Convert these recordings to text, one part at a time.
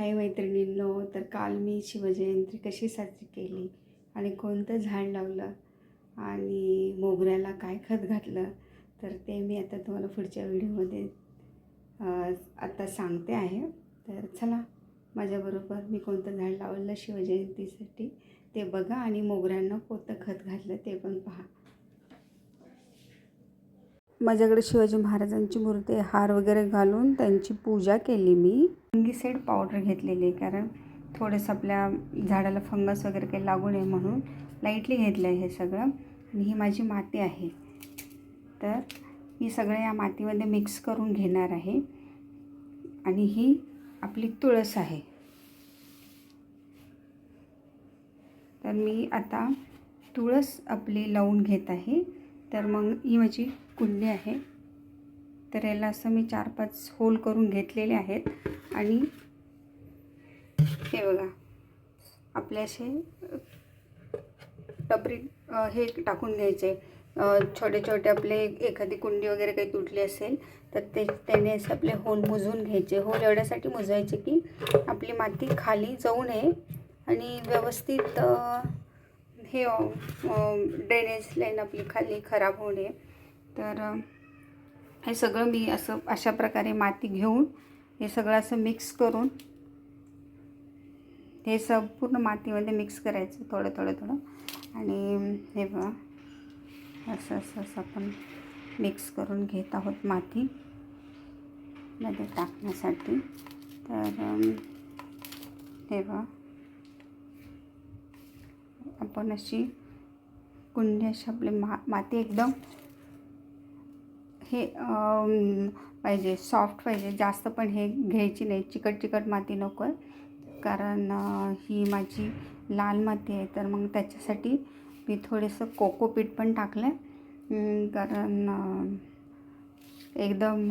हाय मैत्रिणींनो तर काल मी शिवजयंती कशी साजरी केली आणि कोणतं झाड लावलं आणि मोगऱ्याला काय खत घातलं तर ते मी आता तुम्हाला पुढच्या व्हिडिओमध्ये आत्ता सांगते आहे. तर चला माझ्याबरोबर मी कोणतं झाड लावलं शिवजयंतीसाठी ते बघा आणि मोगऱ्यांना कोणतं खत घातलं ते पण पहा. माझ्याकडे शिवाजी महाराजांची मूर्ती हार वगैरे घालून त्यांची पूजा केली मी. फंगीसाईड पावडर घेतलेली आहे कारण थोडंसं आपल्या झाडाला फंगस वगैरे काही लागू नये म्हणून लाईटली घेतलं आहे हे सगळं. आणि ही माझी माती आहे. तर ही सगळं या मातीमध्ये मिक्स करून घेणार आहे. आणि ही आपली तुळस आहे. तर मी आता तुळस आपली लावून घेत आहे. तर मग ही माझी कुंडी आहे. तर याला असं मी चार पाच होल करून घेतलेले आहेत. आणि हे बघा आपले असे टपरी हे टाकून घ्यायचे. छोटे छोटे आपले एखादी कुंडी वगैरे काही तुटली असेल तर ते त्याने असे आपले होल मुजून घ्यायचे. होल एवढ्यासाठी मुजायचे की आपली माती खाली जाऊ नये आणि व्यवस्थित हे ड्रेनेज लाईन आपली खाली खराब होऊ नये. तर हे सगळं मी असं अशा प्रकारे माती घेऊन हे सगळं असं मिक्स करून हे संपूर्ण मातीमध्ये मिक्स करायचं थोडं थोडं थोडं. आणि हे बघा असं असं असं आपण मिक्स करून घेत आहोत माती मध्ये टाकण्यासाठी. तर हे बघा आपण अशी कुंडी अशी आपली मा माती एकदम हे पाहिजे सॉफ्ट पाहिजे. जास्त पण हे घ्यायची नाही. चिकट चिकट माती नको आहे. कारण ही माझी लाल माती आहे. तर मग त्याच्यासाठी मी थोडंसं कोकोपीट पण टाकलं आहे. कारण एकदम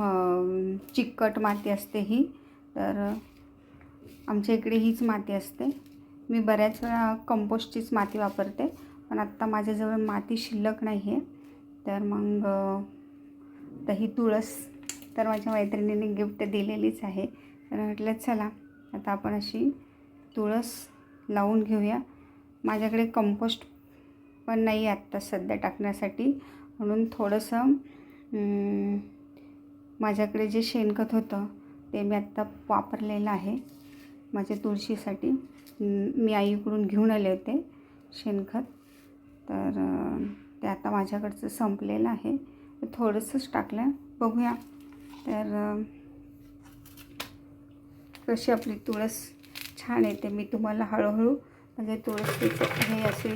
चिकट माती असते ही. तर आमच्या इकडे हीच माती असते. मी बऱ्याच वेळा कंपोस्टचीच माती वापरते. पण आत्ता माझ्याजवळ माती शिल्लक नाही आहे तर मग तर ही तुळस तर माझ्या मैत्रिणीने गिफ्ट दिलेलीच आहे. तर म्हटलं चला आता आपण अशी तुळस लावून घेऊया. माझ्याकडे कंपोस्ट पण नाही आहे आत्ता सध्या टाकण्यासाठी. म्हणून थोडंसं माझ्याकडे जे शेणखत होतं ते मी आत्ता वापरलेलं आहे. माझ्या तुळशीसाठी. मी आईकडून घेऊन आले होते शेणखत. तर ते आता माझ्याकडचं संपलेलं आहे. थोडंसंच टाकलं. बघूया. तर कशी आपली तुळस छान येते. मी तुम्हाला हळूहळू म्हणजे तुळस हे असे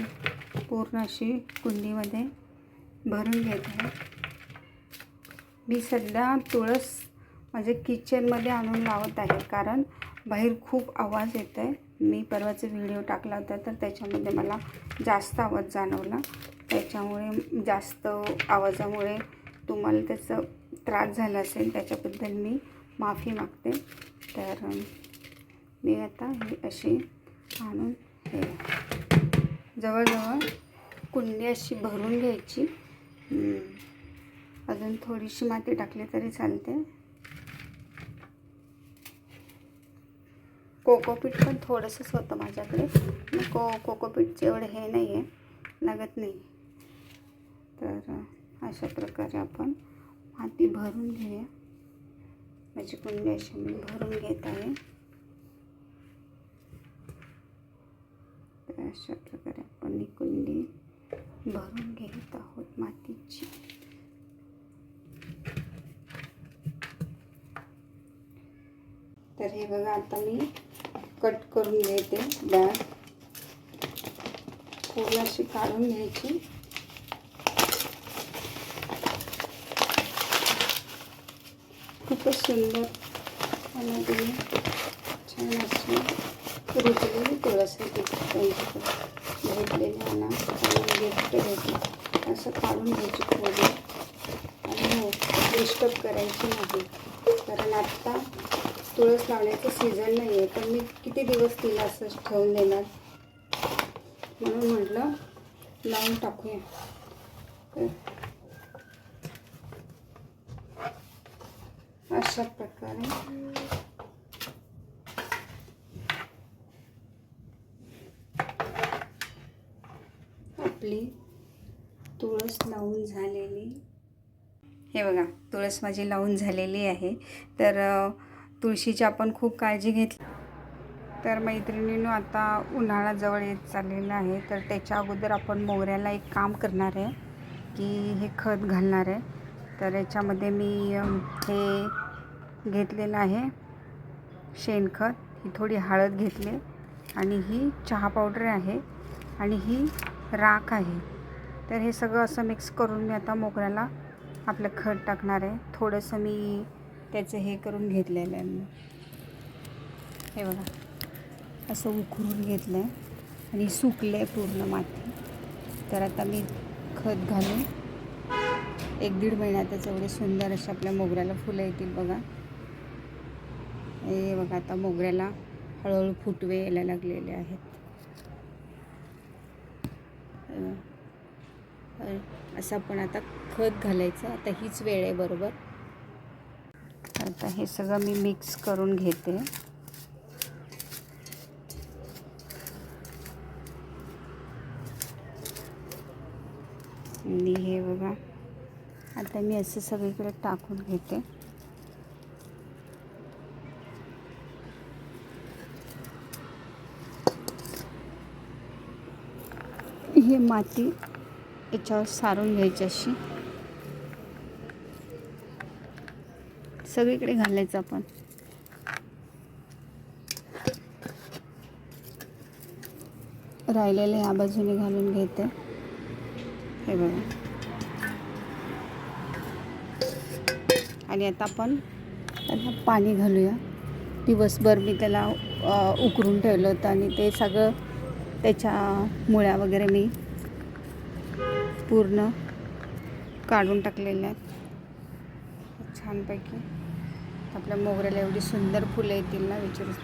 पूर्ण अशी कुंडीमध्ये भरून घेत आहे. मी सध्या तुळस माझ्या किचनमध्ये आणून लावत आहे. कारण बाहेर खूप आवाज येत आहे मी परवाचा व्हिडिओ टाकला होता तर त्याच्यामध्ये मला जास्त आवाज जाणवला. त्याच्यामुळे जास्त आवाजामुळे तुम्हाला त्याचा त्रास झाला असेल त्याच्याबद्दल मी माफी मागते. तर मी आता ही अशी आणून हे जवळजवळ कुंडी अशी भरून घ्यायची. अजून थोडीशी माती टाकली तरी चालते. कोकोपीट पण थोडंसंच होतं माझ्याकडे. को कोकोपीटचे एवढं हे नाही आहे लागत नाही तर अशा प्रकारे आपण माती भरून घेऊया. माझी कुंडी अशी मी भरून घेत आहे. तर अशा प्रकारे आपण ही कुंडी भरून घेत आहोत मातीची. तर हे बघा आता मी कट करून घेते डाळ पूर्ण अशी काढून घ्यायची. खूपच सुंदर आणि छान अशी रुजलेली तुळसाची त्यांच्याकडे घेतलेली आणा आणि गिफ्ट घेतली असं काढून घ्यायची पूर्ण आणि हो डिस्टर्ब करायची नाही. कारण आत्ता तुळस लावण्याचं सीझन नाही आहे पण मी किती दिवस तिला असंच ठेवून देणार? म्हणून म्हटलं लावून टाकूया. तर अशा प्रकारे. आपली तुळस लावून झालेली. हे बघा तुळस माझी लावून झालेली आहे. तर तुळशीची आपण खूप काळजी घेतली. तर मैत्रिणीनं आता उन्हाळा जवळ येत चाललेला आहे. तर त्याच्या अगोदर आपण मोगऱ्याला एक काम करणार आहे की हे खत घालणार आहे. तर याच्यामध्ये मी हे घेतलेलं आहे. शेणखत ही थोडी हळद घेतली आणि ही चहा पावडर आहे आणि ही राख आहे. तर हे सगळं असं मिक्स करून मी आता मोगऱ्याला आपलं खत टाकणार आहे. थोडंसं मी त्याचं हे करून घेतलेलं आहे. मी हे बघा असं उखरून घेतलं आहे आणि सुकलं आहे पूर्ण माती. तर आता मी खत घालून एक दीड महिन्यातच एवढे सुंदर असे आपल्या मोगऱ्याला फुलं येतील बघा. हे बघा आता मोगऱ्याला हळूहळू फुटवे यायला लागलेले आहेत. असं आपण आता खत घालायचं. आता हीच वेळ आहे बरोबर. आता हे सगळं मी मिक्स करून घेते. आणि हे बघा. आता मी असं सगळीकडे टाकून घेते. ही माती याच्यावर सारून घ्यायची अशी. सगळीकडे घालायचं आपण. राहिलेले ह्या बाजूने घालून घेते. हे बघा. आणि आता आपण त्याला पाणी घालूया. दिवसभर मी त्याला उकरून ठेवलं होतं आणि ते सगळं त्याच्या मुळ्या वगैरे मी पूर्ण काढून टाकलेल्या आहेत. छानपैकी. आपल्या मोगऱ्याला एवढी सुंदर फुलं येतील ना विचारूच